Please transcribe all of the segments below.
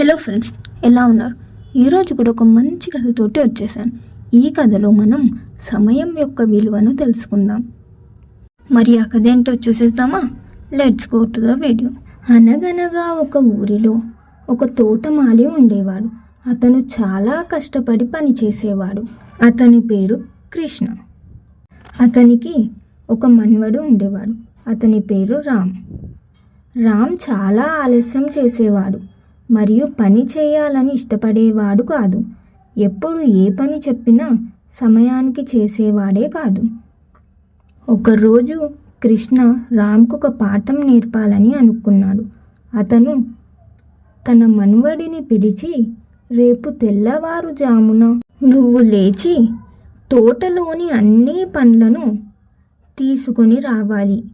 Hello friends ఎలా ఉన్నారు? ఈరోజు కూడా ఒక మంచి కథతోటి వచ్చేసాను. ఈ కథలో మనం సమయం యొక్క విలువను తెలుసుకుందాం. మరి ఆ కథ ఏంటో చూసేద్దామా? Let's go to the video అనగనగా ఒక ఊరిలో ఒక తోటమాలి ఉండేవాడు. అతను చాలా కష్టపడి పని చేసేవాడు. అతని పేరు కృష్ణ. అతనికి ఒక మన్వడు ఉండేవాడు. అతని పేరు రామ్. రామ్ చాలా ఆలస్యం చేసేవాడు. మరియు పని చేయాలని ఇష్టపడేవాడు కాదు. ఎప్పుడు ఏ పని చెప్పినా సమయానికి చేసేవాడే కాదు. ఒకరోజు కృష్ణ రామ్కు ఒక పాఠం నేర్పాలని అనుకున్నాడు. అతను తన మనువడిని పిలిచి రేపు తెల్లవారుజామున నువ్వు లేచి తోటలోని అన్ని పండ్లను తీసుకొని రావాలి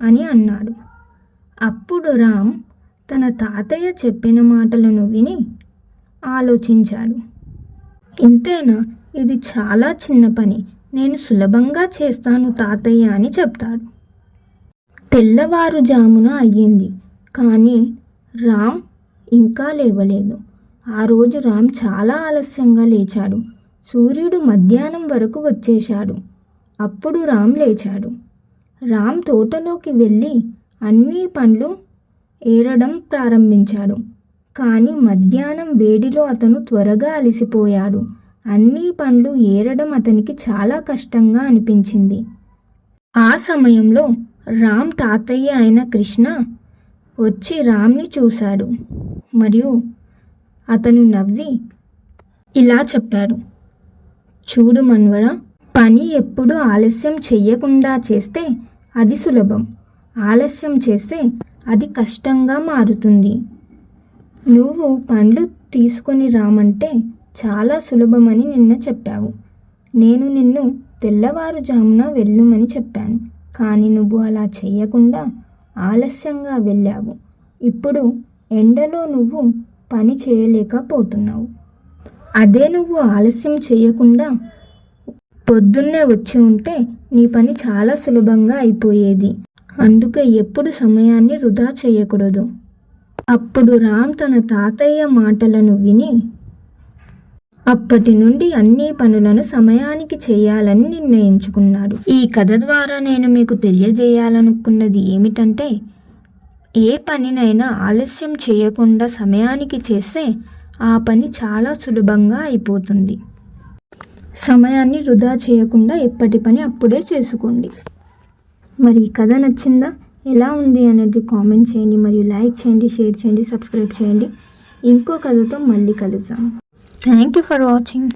అని అన్నాడు. అప్పుడు రామ్ తన తాతయ్య చెప్పిన మాటలను విని ఆలోచించాడు. ఇంతేనా? ఇది చాలా చిన్న పని. నేను సులభంగా చేస్తాను తాతయ్య అని చెప్తాడు. తెల్లవారుజామున అయ్యింది. కానీ రామ్ ఇంకా లేవలేదు. ఆ రోజు రామ్ చాలా ఆలస్యంగా లేచాడు. సూర్యుడు మధ్యాహ్నం వరకు వచ్చేశాడు. అప్పుడు రామ్ లేచాడు. రామ్ తోటలోకి వెళ్ళి అన్ని పండ్లు ఏరడం ప్రారంభించాడు. కానీ మధ్యాహ్నం వేడిలో అతను త్వరగా అలసిపోయాడు. అన్ని పండ్లు ఏరడం అతనికి చాలా కష్టంగా అనిపించింది. ఆ సమయంలో రామ్ తాతయ్య అయిన కృష్ణ వచ్చి రామ్ని చూశాడు. మరియు అతను నవ్వి ఇలా చెప్పాడు. చూడు మన్వడ పని ఎప్పుడు ఆలస్యం చెయ్యకుండా చేస్తే అది సులభం. ఆలస్యం చేస్తే అది కష్టంగా మారుతుంది. నువ్వు పండ్లు తీసుకొని రామంటే చాలా సులభమని నిన్న చెప్పావు. నేను నిన్ను తెల్లవారుజామున వెళ్ళుమని చెప్పాను. కానీ నువ్వు అలా చేయకుండా ఆలస్యంగా వెళ్ళావు. ఇప్పుడు ఎండలో నువ్వు పని చేయలేకపోతున్నావు. అదే నువ్వు ఆలస్యం చేయకుండా పొద్దున్నే వచ్చి ఉంటే నీ పని చాలా సులభంగా అయిపోయేది. అందుకే ఎప్పుడు సమయాన్ని వృధా చేయకూడదు. అప్పుడు రామ్ తన తాతయ్య మాటలను విని అప్పటి నుండి అన్ని పనులను సమయానికి చేయాలని నిర్ణయించుకున్నాడు. ఈ కథ ద్వారా నేను మీకు తెలియజేయాలనుకున్నది ఏమిటంటే ఏ పనినైనా ఆలస్యం చేయకుండా సమయానికి చేస్తే ఆ పని చాలా సులభంగా అయిపోతుంది. సమయాన్ని వృధా చేయకుండా ఎప్పటి పని అప్పుడే చేసుకోండి. మరి ఈ కథ నచ్చిందా? ఎలా ఉంది అనేది కామెంట్ చేయండి మరియు లైక్ చేయండి షేర్ చేయండి సబ్స్క్రైబ్ చేయండి. ఇంకో కథతో మళ్ళీ కలుద్దాం. Thank you for watching